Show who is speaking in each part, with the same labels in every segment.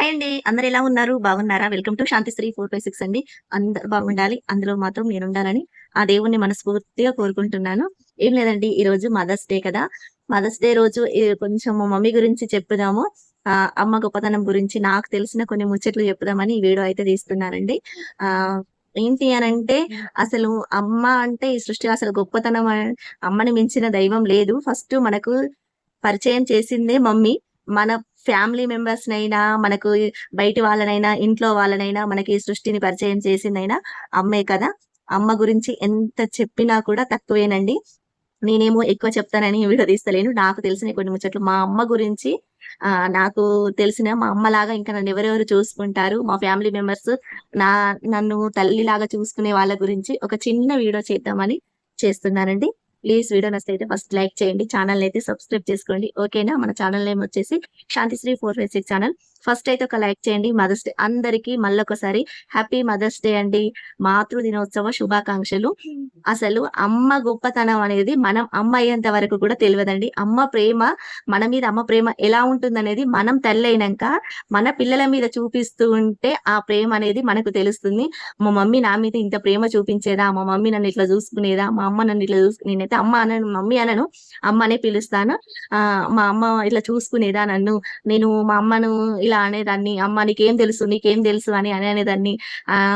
Speaker 1: Hi అండి. అందరు ఎలా ఉన్నారు? బాగున్నారా? Welcome to Shanti Sri four five six అండి. అందరు బాగుండాలి. అందులో మాత్రం నేను ఉండాలని ఆ దేవుణ్ణి మనస్ఫూర్తిగా కోరుకుంటున్నాను. ఏం లేదండి ఈ రోజు మదర్స్ డే కదా. మదర్స్ డే రోజు కొంచెం మా మమ్మీ గురించి చెప్పుదాము. ఆ అమ్మ గొప్పతనం గురించి నాకు తెలిసిన కొన్ని ముచ్చట్లు చెప్పుదామని ఈ వీడియో అయితే తీస్తున్నానండి. ఆ ఏంటి అని అంటే అసలు అమ్మ అంటే ఈ సృష్టి అసలు గొప్పతనం అమ్మని మించిన దైవం లేదు. ఫస్ట్ మనకు పరిచయం చేసిందే మమ్మీ. మన ఫ్యామిలీ మెంబర్స్ నైనా మనకు బయటి వాళ్ళనైనా ఇంట్లో వాళ్ళనైనా మనకి ఈ సృష్టిని పరిచయం చేసిందైనా అమ్మే కదా? అమ్మ గురించి ఎంత చెప్పినా కూడా తక్కువేనండి. నేనేమో ఎక్కువ చెప్తానని వీడియో తీస్తలేను. నాకు తెలిసిన కొన్ని ముచ్చట్లు. మా అమ్మ గురించి ఆ నాకు తెలిసిన మా అమ్మలాగా ఇంకా నన్ను ఎవరెవరు చూసుకుంటారు? మా ఫ్యామిలీ మెంబర్స్ నా నన్ను తల్లిలాగా చూసుకునే వాళ్ళ గురించి ఒక చిన్న వీడియో చేద్దామని చేస్తున్నానండి. ప్లీజ్ వీడియో నచ్చితే ఫస్ట్ లైక్ చేయండి. ఛానల్ అయితే సబ్స్క్రైబ్ చేసుకోండి. ఓకేనా? మన ఛానల్ నేమ్ వచ్చేసి Shantisri four five six channel. First అయితే ఒక లైక్ చేయండి. మదర్స్ డే అందరికీ మళ్ళొకసారి హ్యాపీ మదర్స్ డే అండి. మాతృ దినోత్సవ శుభాకాంక్షలు. అసలు అమ్మ గొప్పతనం అనేది మనం అమ్మ అయ్యేంత వరకు కూడా తెలియదండి. అమ్మ ప్రేమ మన మీద అమ్మ ప్రేమ ఎలా ఉంటుందనేది మనం తల్లైనాక మన పిల్లల మీద చూపిస్తూ ఉంటే ఆ ప్రేమ అనేది మనకు తెలుస్తుంది. మా మమ్మీ నా మీద ఇంత ప్రేమ చూపించేదా? మా మమ్మీ నన్ను ఇట్లా చూసుకునేదా? మా అమ్మ నన్ను ఇట్లా చూసుకు నేనైతే అమ్మ అనను మమ్మీ అనను అమ్మ అనే పిలుస్తాను. ఆ మా అమ్మ ఇట్లా చూసుకునేదా నన్ను? నేను మా అమ్మను ఇలా అనేదాన్ని అమ్మ నీకేం తెలుసు నీకేం తెలుసు అని అని అనేదాన్ని.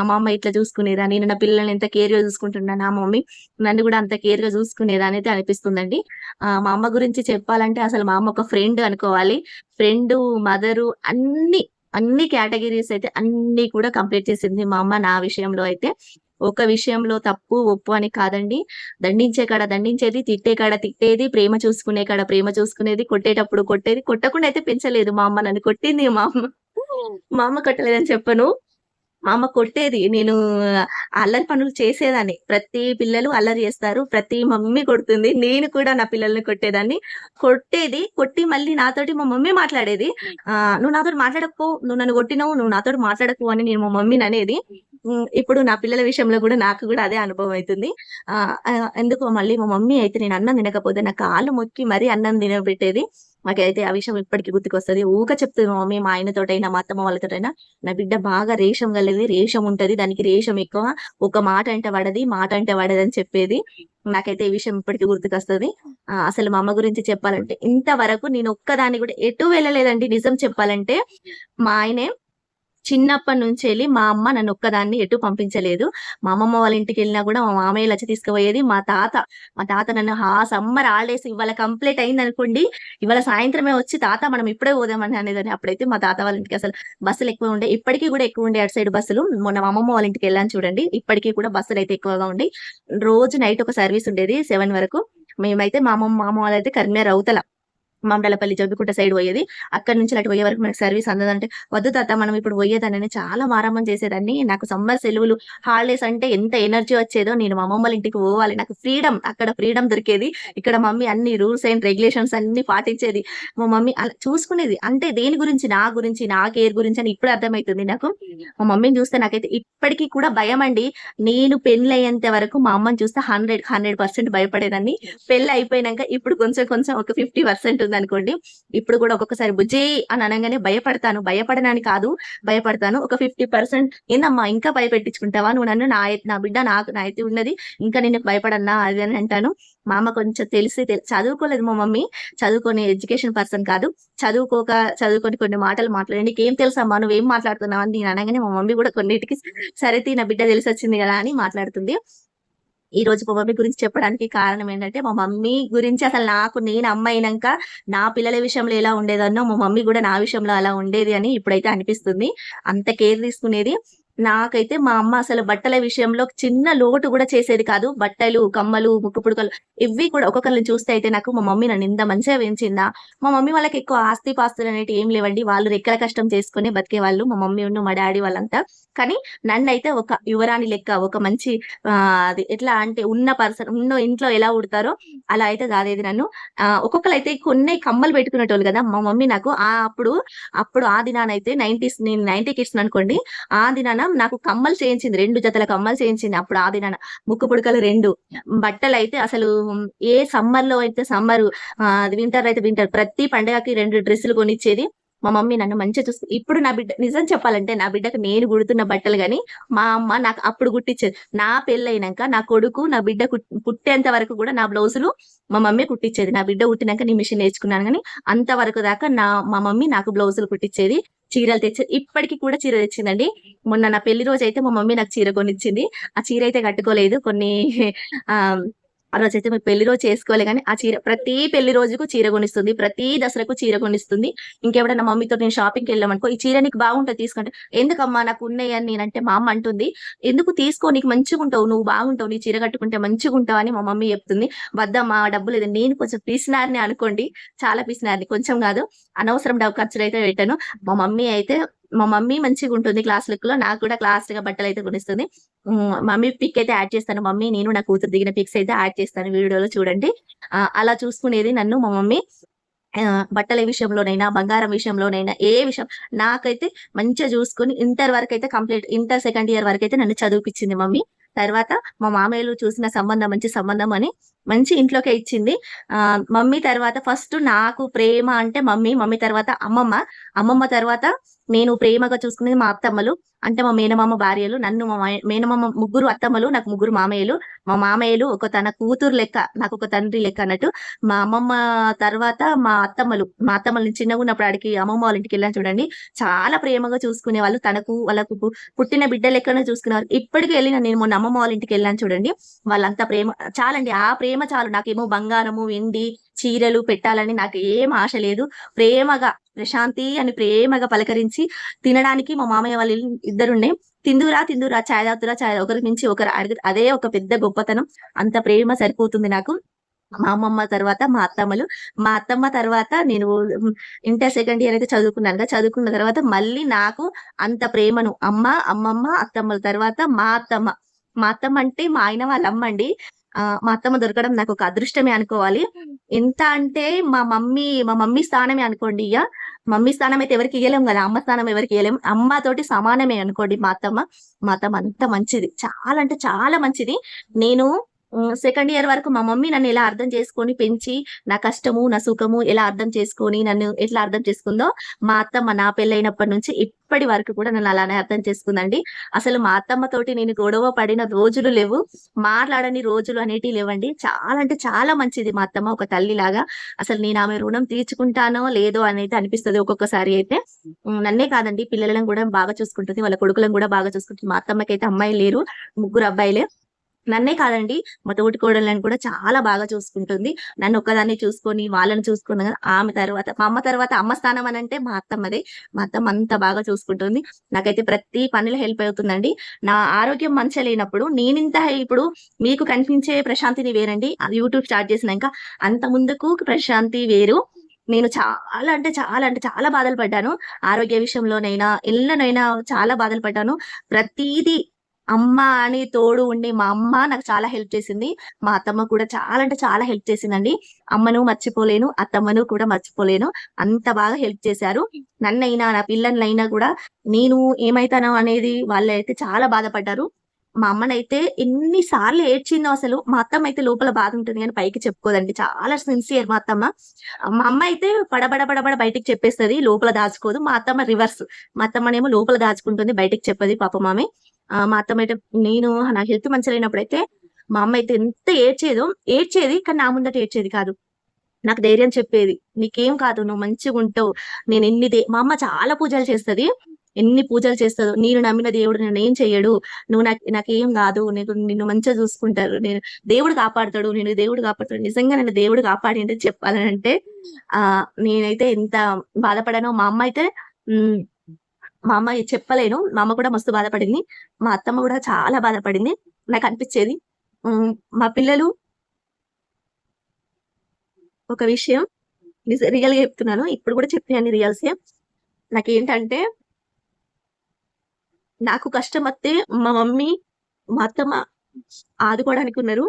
Speaker 1: మా అమ్మ ఇట్లా చూసుకునేదాన్ని. నేను నా పిల్లల్ని ఎంత కేర్గా చూసుకుంటున్నా నా మమ్మీ? నన్ను కూడా అంత కేర్గా అనేది అనిపిస్తుందండి. మా అమ్మ గురించి చెప్పాలంటే అసలు మా అమ్మ ఒక ఫ్రెండ్ అనుకోవాలి. ఫ్రెండ్ మదరు అన్ని అన్ని కేటగిరీస్ అయితే అన్ని కూడా కంప్లీట్ చేసింది మా అమ్మ నా విషయంలో అయితే. ఒక విషయంలో తప్పు ఒప్పు అని కాదండి. దండించే కాడ దండించేది తిట్టే కాడ తిట్టేది ప్రేమ చూసుకునే కాడ ప్రేమ చూసుకునేది కొట్టేటప్పుడు కొట్టేది. కొట్టకుండా అయితే పెంచలేదు మా అమ్మ నన్ను. కొట్టింది మా అమ్మ. మా అమ్మ కొట్టలేదని చెప్పను. మా అమ్మ కొట్టేది. నేను అల్లరి పనులు చేసేదాన్ని. ప్రతి పిల్లలు అల్లరి చేస్తారు. ప్రతి మమ్మీ కొడుతుంది. నేను కూడా నా పిల్లల్ని కొట్టేదాన్ని. కొట్టేది కొట్టి మళ్ళీ నాతోటి మా మమ్మీ మాట్లాడేది. ఆ నువ్వు నాతో మాట్లాడకపో నువ్వు నన్ను కొట్టినావు. నువ్వు నాతో మాట్లాడకు అని నేను మా మమ్మీని అనేది. ఇప్పుడు నా పిల్లల విషయంలో కూడా నాకు కూడా అదే అనుభవం అవుతుంది ఆ ఆ, ఎందుకో మళ్ళీ మా మమ్మీ అయితే నేను అన్నం తినకపోతే నా కాళ్ళు మొక్కి మరీ అన్నం తినబెట్టేది. మాకైతే ఆ విషయం ఇప్పటికీ గుర్తుకొస్తుంది. ఊక చెప్తుంది మా మమ్మీ మా ఆయనతోటైనా మా అత్తమ్మ వాళ్ళతోటైనా నా బిడ్డ బాగా రేషం కలిగింది రేషం ఉంటది దానికి రేషం ఎక్కువ ఒక మాట అంటే పడది మాట అంటే పడది అని చెప్పేది. నాకైతే ఈ విషయం ఇప్పటికీ గుర్తుకొస్తుంది. అసలు మా అమ్మ గురించి చెప్పాలంటే ఇంతవరకు నేను ఒక్కదాన్ని కూడా ఎటు వెళ్ళలేదండి నిజం చెప్పాలంటే మా ఆయనే చిన్నప్పటి నుంచి వెళ్ళి మా అమ్మ నన్ను ఒక్కదాన్ని ఎటు పంపించలేదు. మా అమ్మమ్మ వాళ్ళ ఇంటికి వెళ్ళినా కూడా మా మామయ్య వచ్చి తీసుకుపోయేది మా తాత. మా తాత నన్ను హా సమ్మర్ హాలిడేస్ ఇవాళ కంప్లీట్ అయింది అనుకోండి ఇవాళ సాయంత్రమే వచ్చి తాత మనం ఇప్పుడే పోదామని అనేదని అప్పుడైతే మా తాత వాళ్ళ ఇంటికి అసలు బస్సులు ఎక్కువ ఉండే ఇప్పటికీ కూడా ఎక్కువ ఉండే అటు సైడ్ బస్సులు. మొన్న మా అమ్మమ్మ వాళ్ళ ఇంటికి వెళ్ళాను చూడండి ఇప్పటికీ కూడా బస్సులు అయితే ఎక్కువగా ఉండి. రోజు నైట్ ఒక సర్వీస్ ఉండేది సెవెన్ వరకు. మేమైతే మా అమ్మమ్మ మామ వాళ్ళైతే కరీంనగర్ అవతల మండలపల్లి జబ్బికుంట సైడ్ పోయేది. అక్కడ నుంచి అటు పోయే వరకు మనకి సర్వీస్ అందదంటే వద్దు తాత మనం ఇప్పుడు పోయేదాన్ని చాలా మారామం చేసేదాన్ని. నాకు సమ్మర్ సెలవులు హాలిడేస్ అంటే ఎంత ఎనర్జీ వచ్చేదో నేను మా అమ్మమ్మ ఇంటికి పోవాలి. నాకు ఫ్రీడమ్ అక్కడ ఫ్రీడమ్ దొరికేది. ఇక్కడ మమ్మీ అన్ని రూల్స్ అండ్ రెగ్యులేషన్స్ అన్ని పాటించేది. మా మమ్మీ అలా చూసుకునేది. అంటే దేని గురించి? నా గురించి నా కేర్ గురించి అని ఇప్పుడు అర్థమవుతుంది నాకు. మా మమ్మీని చూస్తే నాకైతే ఇప్పటికీ కూడా భయం అండి. నేను పెళ్ళి అయ్యేంత వరకు మా అమ్మని చూస్తే హండ్రెడ్ హండ్రెడ్ పర్సెంట్ భయపడేదాన్ని. పెళ్ళి అయిపోయినాక ఇప్పుడు కొంచెం కొంచెం ఒక ఫిఫ్టీ పర్సెంట్ ఉంది. అనుకోండి ఇప్పుడు కూడా ఒక్కొక్కసారి బుజ్జి అని అనగానే భయపడతాను. భయపడనని కాదు భయపడతాను. ఒక ఫిఫ్టీ పర్సెంట్ ఏందమ్మా ఇంకా భయపెట్టించుకుంటావా? నువ్వు నన్ను నా నా బిడ్డ నాకు నా అయితే ఉన్నది ఇంకా నేను భయపడన్నా అది అని అంటాను. మా అమ్మ కొంచెం తెలిసి చదువుకోలేదు మా మమ్మీ. చదువుకొని ఎడ్యుకేషన్ పర్సన్ కాదు. చదువుకోక చదువుకొని కొన్ని మాటలు మాట్లాడండి. నీకేం తెలుసమ్మా నువ్వేం మాట్లాడుతున్నావు అని నేను అనగానే మా మమ్మీ కూడా కొన్నిటికి సరే తీ, నా బిడ్డ తెలిసి వచ్చింది కదా అని మాట్లాడుతుంది. ఈ రోజు మా మమ్మీ గురించి చెప్పడానికి కారణం ఏంటంటే మా మమ్మీ గురించి అసలు నాకు నేను అమ్మ అయినాక నా పిల్లల విషయంలో ఎలా ఉండేదన్నో మా మమ్మీ కూడా నా విషయంలో అలా ఉండేది అని ఇప్పుడైతే అనిపిస్తుంది. అంత కేర్ తీసుకునేది. నాకైతే మా అమ్మ అసలు బట్టల విషయంలో చిన్న లోటు కూడా చేసేది కాదు. బట్టలు కమ్మలు ముక్కు పుడకలు ఇవి కూడా ఒక్కొక్కరిని చూస్తే అయితే నాకు మా మమ్మీ నన్ను ఇంత మంచిగా పెంచిందా మా మమ్మీ వాళ్ళకి ఎక్కువ ఆస్తి పాస్తులు అనేవి ఏం లేవండి. వాళ్ళు రెక్కల కష్టం చేసుకుని బతికే వాళ్ళు మా మమ్మీ ఉన్న మా డాడీ వాళ్ళంతా. కానీ నన్ను అయితే ఒక యువరాణి లెక్క ఒక మంచి ఆ, అది ఎట్లా అంటే ఉన్న పర్సన్ ఉన్న ఇంట్లో ఎలా ఉడతారో అలా అయితే కాదేది నన్ను. ఆ, ఒక్కొక్కరు అయితే కొన్ని కమ్మలు పెట్టుకునేటోళ్ళు కదా. మా మమ్మీ నాకు ఆ అప్పుడు అప్పుడు ఆ దినానైతే నైన్టీస్ నేను నైన్టీ కిడ్స్ అనుకోండి. ఆ దినాన నాకు కమ్మలు చేయించింది రెండు జతల కమ్మలు చేయించింది. అప్పుడు ఆది నాన్న ముక్కు పుడకలు రెండు. బట్టలు అయితే అసలు ఏ సమ్మర్లో అయితే సమ్మర్ అది వింటర్ అయితే వింటర్. ప్రతి పండగకి రెండు డ్రెస్సులు కొనిచ్చేది మా మమ్మీ నన్ను మంచిగా చూస్తుంది ఇప్పుడు నా బిడ్డ నిజం చెప్పాలంటే నా బిడ్డకు నేను కుడుతున్న బట్టలు గాని మా అమ్మ నాకు అప్పుడు కుట్టించేది నా పెళ్ళైనాక నా కొడుకు నా బిడ్డ పుట్టేంత వరకు కూడా నా బ్లౌజులు మా మమ్మీ కుట్టించేది నా బిడ్డ పుట్టినాక నీ మిషన్ నేర్చుకున్నాను కానీ అంతవరకు దాకా నా మా మమ్మీ నాకు బ్లౌజులు కుట్టించేది చీరలు తెచ్చి ఇప్పటికి కూడా చీర తెచ్చిందండి. మొన్న నా పెళ్ళి రోజు అయితే మా మమ్మీ నాకు చీర కొనిచ్చింది. ఆ చీర అయితే కట్టుకోలేదు. కొన్ని ఆ ఆ రోజు అయితే మేము పెళ్ళి రోజు చేసుకోవాలి కానీ ఆ చీర ప్రతి పెళ్ళి రోజుకు చీర కొనిస్తుంది ప్రతి దసరకు చీర కొనిస్తుంది. ఇంకెవడన్నా మమ్మీతో నేను షాపింగ్కి వెళ్ళామనుకో ఈ చీర నీకు బాగుంటుంది తీసుకుంటే. ఎందుకమ్మా నాకు ఉన్నాయని నేనంటే మా అమ్మ అంటుంది ఎందుకు తీసుకో నీకు మంచిగా ఉంటావు నువ్వు బాగుంటావు నీ చీర కట్టుకుంటే మంచిగా ఉంటావు అని మా మమ్మీ చెప్తుంది. వద్దమ్మా డబ్బులు లేదు నేను కొంచెం పీసినారని అనుకోండి. చాలా పీసినారని కొంచెం కాదు అనవసరం డబ్బు ఖర్చులు అయితే పెట్టాను. మా మమ్మీ అయితే మా మమ్మీ మంచిగా ఉంటుంది క్లాస్ లుక్. లో నాకు కూడా క్లాస్గా బట్టలు అయితే కొనిస్తుంది. మమ్మీ పిక్ అయితే యాడ్ చేస్తాను. మమ్మీ నేను నా కూతురు దిగిన పిక్స్ అయితే యాడ్ చేస్తాను వీడియోలో చూడండి. అలా చూసుకునేది నన్ను మా మమ్మీ. బట్టల విషయంలోనైనా బంగారం విషయంలోనైనా ఏ విషయం నాకైతే మంచిగా చూసుకుని ఇంటర్ వరకు అయితే కంప్లీట్ ఇంటర్ సెకండ్ ఇయర్ వరకు అయితే నన్ను చదివిపించింది మమ్మీ. తర్వాత మా మామయ్యలు చూసిన సంబంధం మంచి సంబంధం అని మంచి ఇంట్లోకే ఇచ్చింది. ఆ మమ్మీ తర్వాత ఫస్ట్ నాకు ప్రేమ అంటే మమ్మీ మమ్మీ తర్వాత అమ్మమ్మ. అమ్మమ్మ తర్వాత నేను ప్రేమగా చూసుకునేది మా అత్తమ్మలు. అంటే మా మేనమామ భార్యలు నన్ను మా మేనమామ ముగ్గురు అత్తమ్మలు నాకు ముగ్గురు మామయ్యలు. మా మామయ్యలు ఒక తన కూతురు లెక్క నాకు ఒక తండ్రి లెక్క అన్నట్టు. మా అమ్మమ్మ తర్వాత మా అత్తమ్మలు. మా అత్తమ్మలు చిన్నగా ఉన్నప్పుడు ఆడికి అమ్మమ్మ వాళ్ళ ఇంటికి వెళ్ళాను చూడండి. చాలా ప్రేమగా చూసుకునే వాళ్ళు తనకు వాళ్ళకు పుట్టిన బిడ్డ లెక్కనే చూసుకునేవారు. ఇప్పటికి వెళ్ళిన నేను మొన్న అమ్మమ్మ వాళ్ళ ఇంటికి వెళ్ళాను చూడండి. వాళ్ళంతా ప్రేమ చాలండి. ఆ ప్రేమ ప్రేమ చాలు. నాకేమో బంగారము వెండి చీరలు పెట్టాలని నాకు ఏం ఆశ లేదు. ప్రేమగా ప్రశాంతి అని ప్రేమగా పలకరించి తినడానికి మా మామయ్య వాళ్ళు ఇద్దరుండే. తిందురా తిందురా చాయ్ తాగుతురా చాయ్ ఒకరి నుంచి ఒకరు అడుగు అదే ఒక పెద్ద గొప్పతనం. అంత ప్రేమ సరిపోతుంది నాకు. మా అమ్మమ్మ తర్వాత మా అత్తమ్మలు. మా అత్తమ్మ తర్వాత నేను ఇంటర్ సెకండ్ ఇయర్ అయితే చదువుకున్నాను కదా. చదువుకున్న తర్వాత మళ్ళీ నాకు అంత ప్రేమను. అమ్మ అమ్మమ్మ అత్తమ్మల తర్వాత మా అత్తమ్మ. మా అత్తమ్మ అంటే మా ఆయన వాళ్ళ అమ్మ అండి. మా అత్తమ్మ దొరకడం నాకు ఒక అదృష్టమే అనుకోవాలి. ఎంత అంటే మా మమ్మీ మా మమ్మీ స్థానమే అనుకోండి ఇక మమ్మీ స్థానం అయితే ఎవరికి ఇయ్యలేం కదా అమ్మ స్థానం ఎవరికి ఇయ్యలేం. అమ్మ తోటి సమానమే అనుకోండి మా అత్తమ్మ. మా అత్తమ్మ అంత మంచిది. చాలా అంటే చాలా మంచిది. నేను సెకండ్ ఇయర్ వరకు మా మమ్మీ నన్ను ఎలా అర్థం చేసుకొని పెంచి నా కష్టము నా సుఖము ఎలా అర్థం చేసుకొని నన్ను ఎట్లా అర్థం చేసుకుందో మా అత్తమ్మ నా పెళ్ళైనప్పటి నుంచి ఇప్పటి వరకు కూడా నన్ను అలానే అర్థం చేసుకుందండి. అసలు మా అత్తమ్మ తోటి నేను గొడవ పడిన రోజులు లేవు. మాట్లాడని రోజులు అనేటివి లేవండి. చాలా అంటే చాలా మంచిది మా అత్తమ్మ ఒక తల్లి లాగా అసలు నేను ఆమె రుణం తీర్చుకుంటానో లేదో అనేది అనిపిస్తుంది ఒక్కొక్కసారి అయితే. నన్నే కాదండి పిల్లలను కూడా బాగా చూసుకుంటుంది వాళ్ళ కొడుకులను కూడా బాగా చూసుకుంటుంది. మా అత్తమ్మకి అయితే అమ్మాయిలు లేరు ముగ్గురు అబ్బాయిలే. నన్నే కాదండి మా తోటి కోడళ్ళని కూడా చాలా బాగా చూసుకుంటుంది. నన్ను ఒక్కదాన్ని చూసుకొని వాళ్ళని చూసుకున్న ఆమె తర్వాత మా అమ్మ తర్వాత అమ్మ స్థానం అని అంటే మా అత్తమ్మదే మా అత్తమ్మ అంత బాగా చూసుకుంటుంది. నాకైతే ప్రతి పనిలో హెల్ప్ అవుతుందండి. నా ఆరోగ్యం మంచిగా లేనప్పుడు నేనింత ఇప్పుడు మీకు కనిపించే ప్రశాంతిని వేరండి. అది యూట్యూబ్ స్టార్ట్ చేసినాక అంత ముందుకు ప్రశాంతి వేరు. నేను చాలా అంటే చాలా అంటే చాలా బాధలు పడ్డాను. ఆరోగ్య విషయంలోనైనా ఇళ్ళనైనా చాలా బాధలు పడ్డాను. ప్రతిదీ అమ్మ అని తోడు ఉండి మా అమ్మ నాకు చాలా హెల్ప్ చేసింది. మా అత్తమ్మ కూడా చాలా అంటే చాలా హెల్ప్ చేసిందండి. అమ్మను మర్చిపోలేను అత్తమ్మను కూడా మర్చిపోలేను. అంత బాగా హెల్ప్ చేశారు. నన్నైనా నా పిల్లలైనా కూడా నేను ఏమైతానో అనేది వాళ్ళైతే చాలా బాధపడ్డారు. మా అమ్మనైతే ఎన్నిసార్లు ఏడ్చిందో అసలు మా అత్తమ్మ అయితే లోపల బాధ ఉంటుంది కానీ పైకి చెప్పుకోదండి. చాలా సిన్సియర్ మా అత్తమ్మ. మా అమ్మ అయితే పడబడ పడబడ బయటికి చెప్పేస్తుంది లోపల దాచుకోదు. మా అత్తమ్మ రివర్స్ మా అత్తమ్మనేమో లోపల దాచుకుంటుంది బయటికి చెప్పది పాప మామే మా అత్తమ్మ అయితే నేను నా హెల్త్ మంచి లేనప్పుడైతే మా అమ్మ అయితే ఎంత ఏడ్చేదో ఏడ్చేది కానీ నా ముందట ఏడ్చేది కాదు. నాకు ధైర్యం చెప్పేది నీకేం కాదు నువ్వు మంచిగా ఉంటావు. నేను ఎన్ని దే మా అమ్మ చాలా పూజలు చేస్తది. ఎన్ని పూజలు చేస్తుందో నేను నమ్మిన దేవుడు నేను ఏం చేయడు నువ్వు నాకు నాకేం కాదు. నేను నిన్ను మంచిగా చూసుకుంటారు. నేను దేవుడు కాపాడుతాడు. నేను దేవుడు కాపాడుతాడు. నిజంగా నేను దేవుడు కాపాడింటే చెప్పాలని అంటే ఆ నేనైతే ఎంత బాధపడానో మా అమ్మ అయితే మా అమ్మ చెప్పలేను. మా అమ్మ కూడా మస్తు బాధపడింది. మా అత్తమ్మ కూడా చాలా బాధపడింది. నాకు అనిపించేది మా పిల్లలు ఒక విషయం రియల్గా చెప్తున్నాను. ఇప్పుడు కూడా చెప్పినాను రియల్సే నాకేంటంటే నాకు కష్టం వస్తే మా మమ్మీ మా అత్తమ్మ ఆదుకోవడానికి ఉన్నారు.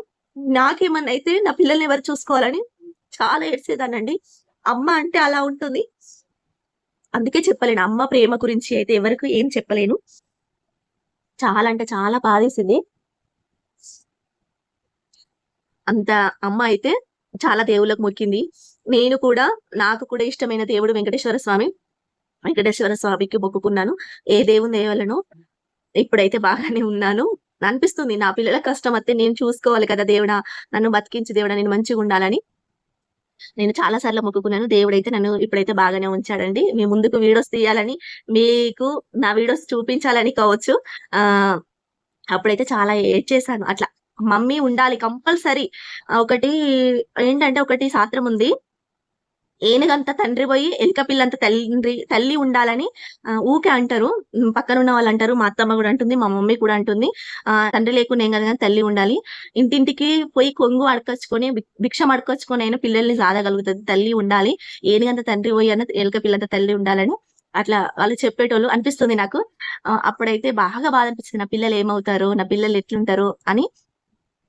Speaker 1: నాకేమన్నా అయితే నా పిల్లల్ని ఎవరు చూసుకోవాలని చాలా ఏడ్చేదానండి అమ్మ అంటే అలా ఉంటుంది. అందుకే చెప్పలేను. అమ్మ ప్రేమ గురించి అయితే ఎవరికి ఏం చెప్పలేను. చాలా అంటే చాలా బాధేసింది. అంత అమ్మ అయితే చాలా దేవుళ్ళకు మొక్కింది. నేను కూడా నాకు కూడా ఇష్టమైన దేవుడు వెంకటేశ్వర స్వామి. వెంకటేశ్వర స్వామికి మొక్కుకున్నాను. ఏ దేవుని దేవలను ఇప్పుడైతే బాగానే ఉన్నాను. అనిపిస్తుంది నా పిల్లల కష్టం అయితే నేను చూసుకోవాలి కదా దేవుడా. నన్ను బతికించి దేవుడా నేను మంచిగా ఉండాలని నేను చాలా సార్లు మొక్కుకున్నాను. దేవుడైతే నన్ను ఇప్పుడైతే బాగానే ఉంచాడండి. మీ ముందుకు వీడియోస్ తీయాలని మీకు నా వీడియోస్ చూపించాలని కావచ్చు. ఆ అప్పుడైతే చాలా ఏడ్ చేశాను. అట్లా మమ్మీ ఉండాలి కంపల్సరీ. ఒకటి ఏంటంటే ఒకటి శాస్త్రం ఉంది. ఏనుగంత తండ్రి పోయి ఎలుక పిల్లంత తండ్రి తల్లి ఉండాలని ఊకే అంటారు. పక్కన ఉన్న వాళ్ళు అంటారు. మా అత్తమ్మ కూడా అంటుంది మా మమ్మీ కూడా అంటుంది. ఆ తండ్రి లేకుండా ఏం కదా తల్లి ఉండాలి. ఇంటింటికి పోయి కొంగు అడకొచ్చుకొని భిక్షం అడకొచ్చుకొని అయినా పిల్లల్ని సాధగలుగుతుంది. తల్లి ఉండాలి. ఏనుగంత తండ్రి పోయి అన్న ఎలుక పిల్లంత తల్లి ఉండాలని అట్లా వాళ్ళు చెప్పేటోళ్ళు అనిపిస్తుంది నాకు. అప్పుడైతే బాగా బాధ అనిపించింది నా పిల్లలు ఏమవుతారో? నా పిల్లలు ఎట్లుంటారు? అని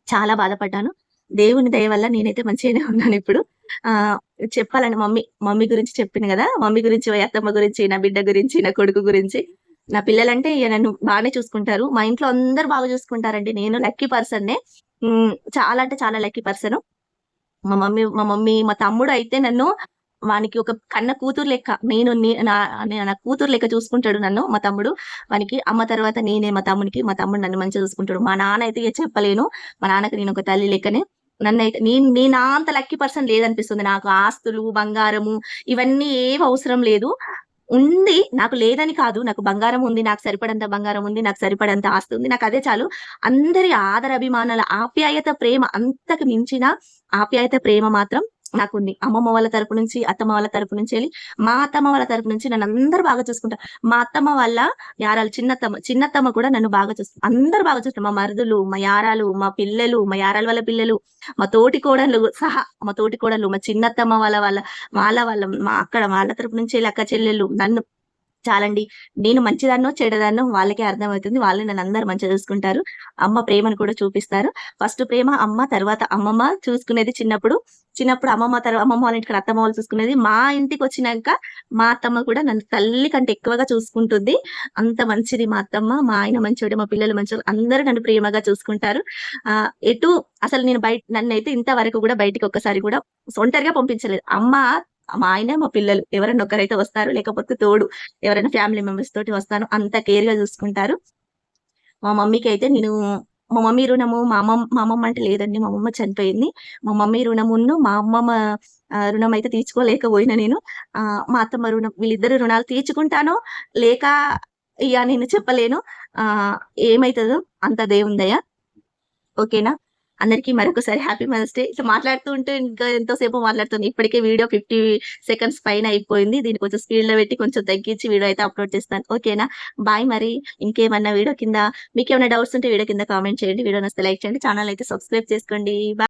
Speaker 1: చాలా బాధపడ్డాను. దేవుని దయ వల్ల నేనైతే మంచిగానే ఉన్నాను ఇప్పుడు. ఆ చెప్పాలని మమ్మీ మమ్మీ గురించి చెప్పిన కదా. మమ్మీ గురించి అత్తమ్మ గురించి నా బిడ్డ గురించి నా కొడుకు గురించి. నా పిల్లలంటే ఇక నన్ను బాగానే చూసుకుంటారు. మా ఇంట్లో అందరు బాగా చూసుకుంటారండి. నేను లక్కీ పర్సన్నే. చాలా అంటే చాలా లక్కీ పర్సన్. మా మమ్మీ మా మమ్మీ మా తమ్ముడు అయితే నన్ను వానికి ఒక కన్న కూతురు లెక్క. నేను నీ- నా నా కూతురు లెక్క చూసుకుంటాడు నన్ను మా తమ్ముడు. వానికి అమ్మ తర్వాత నేనే మా తమ్మునికి మా తమ్ముడు నన్ను మంచిగా చూసుకుంటాడు. మా నాన్న అయితే ఇక చెప్పలేను. మా నాన్నకి నేను ఒక తల్లి లెక్కనే. నన్ను అయితే నేను నేను అంత లక్కీ పర్సన్ లేదనిపిస్తుంది. నాకు ఆస్తులు బంగారము ఇవన్నీ ఏం అవసరం లేదు. ఉంది నాకు లేదని కాదు. నాకు బంగారం ఉంది నాకు సరిపడంత బంగారం ఉంది నాకు సరిపడంత ఆస్తి ఉంది నాకు అదే చాలు. అందరి ఆదర అభిమానాల ఆప్యాయత ప్రేమ అంతకు మించిన ఆప్యాయత ప్రేమ మాత్రం నాకుంది. అమ్మమ్మ వాళ్ళ తరపు నుంచి అత్తమ్మ వాళ్ళ తరపు నుంచి వెళ్ళి మా అత్తమ్మ వాళ్ళ తరపు నుంచి నన్ను అందరూ బాగా చూసుకుంటారు మా అత్తమ్మ వాళ్ళ యారాలు చిన్నత్తమ్మ చిన్నత్తమ్మ కూడా నన్ను బాగా చూస్తుంది అందరు బాగా చూస్తారు మా మరుదులు మా యారాలు మా పిల్లలు మా యారాల వాళ్ళ పిల్లలు మా తోటి కోడళ్ళు సహా మా తోటి కోడళ్ళు మా చిన్నత్తమ్మ వాళ్ళ వాళ్ళ వాళ్ళ వాళ్ళ మా అక్కడ వాళ్ళ తరపు నుంచి వెళ్ళి అక్క చెల్లెళ్ళు నన్ను చాలండి. నేను మంచిదాన్నో చెడదాన్నో వాళ్ళకే అర్థమవుతుంది. వాళ్ళు నన్ను అందరు మంచిగా చూసుకుంటారు. అమ్మ ప్రేమను కూడా చూపిస్తారు. ఫస్ట్ ప్రేమ అమ్మ తర్వాత అమ్మమ్మ చూసుకునేది చిన్నప్పుడు. చిన్నప్పుడు అమ్మమ్మ తర్వాత అమ్మమ్మ వాళ్ళ ఇంటికి అత్తమ్మ వాళ్ళు చూసుకునేది. మా ఇంటికి వచ్చినాక మా అత్తమ్మ కూడా నన్ను తల్లి కంటే ఎక్కువగా చూసుకుంటుంది. అంత మంచిది మా అత్తమ్మ. మా ఆయన మంచివాడు మా పిల్లలు మంచివాడు అందరూ నన్ను ప్రేమగా చూసుకుంటారు. ఆ ఎటు అసలు నేను బయట నన్ను అయితే ఇంతవరకు కూడా బయటికి ఒక్కసారి కూడా ఒంటరిగా పంపించలేదు. అమ్మ మా ఆయన మా పిల్లలు ఎవరైనా ఒకరైతే వస్తారు లేకపోతే తోడు ఎవరైనా ఫ్యామిలీ మెంబర్స్ తోటి వస్తాను అంత కేర్గా చూసుకుంటారు. మా మమ్మీకి అయితే నేను మా మమ్మీ రుణము మా అమ్మమ్మ మా అమ్మమ్మ అంటే లేదండి మా అమ్మమ్మ చనిపోయింది. మా మమ్మీ రుణమును మా అమ్మమ్మ రుణం అయితే తీర్చుకోలేకపోయినా నేను. ఆ, మా అత్తమ్మ రుణం వీళ్ళిద్దరు రుణాలు తీర్చుకుంటాను లేక ఇక నేను చెప్పలేను. ఆ ఏమైతుందో అంత దేవుందయ్యా ఓకేనా? అందరికీ మరొకసారి హ్యాపీ మదర్స్ డే ఇట్లా మాట్లాడుతూ ఉంటే ఇంకా ఎంతోసేపు మాట్లాడుతుంది ఇప్పటికే వీడియో ఫిఫ్టీ సెకండ్స్ పైన అయిపోయింది. దీన్ని కొంచెం స్పీడ్లో పెట్టి కొంచెం తగ్గించి వీడియో అయితే అప్లోడ్ చేస్తాను. ఓకేనా బాయ్ మరి. ఇంకేమన్నా వీడియో కింద మీకు ఏమైనా డౌట్స్ ఉంటే వీడియో కింద కామెంట్ చేయండి. వీడియో నచ్చితే లైక్ చేయండి. ఛానల్ అయితే సబ్స్క్రైబ్ చేసుకోండి. బాయ్